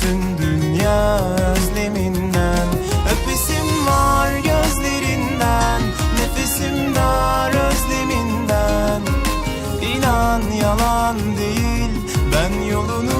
bütün dünya özleminden. Öpesim var gözlerinden Nefesim dar özleminden. İnan yalan değil Ben yolunu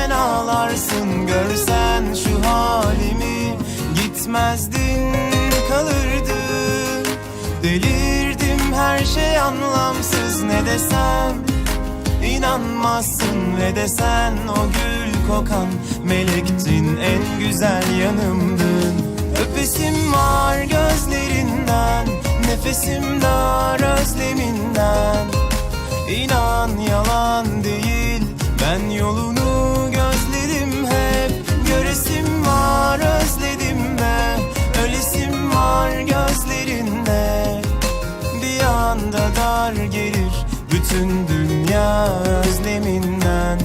sen ağlarsın görsen şu halimi. Gitmezdin kalırdın. Delirdim her şey anlamsız ne desem? İnanmazsın ve desen o gül kokan Melektin en güzel yanımdın. Öpesim var gözlerinden Nefesim dar özleminden. İnan yalan gelir. Bütün dünya özleminden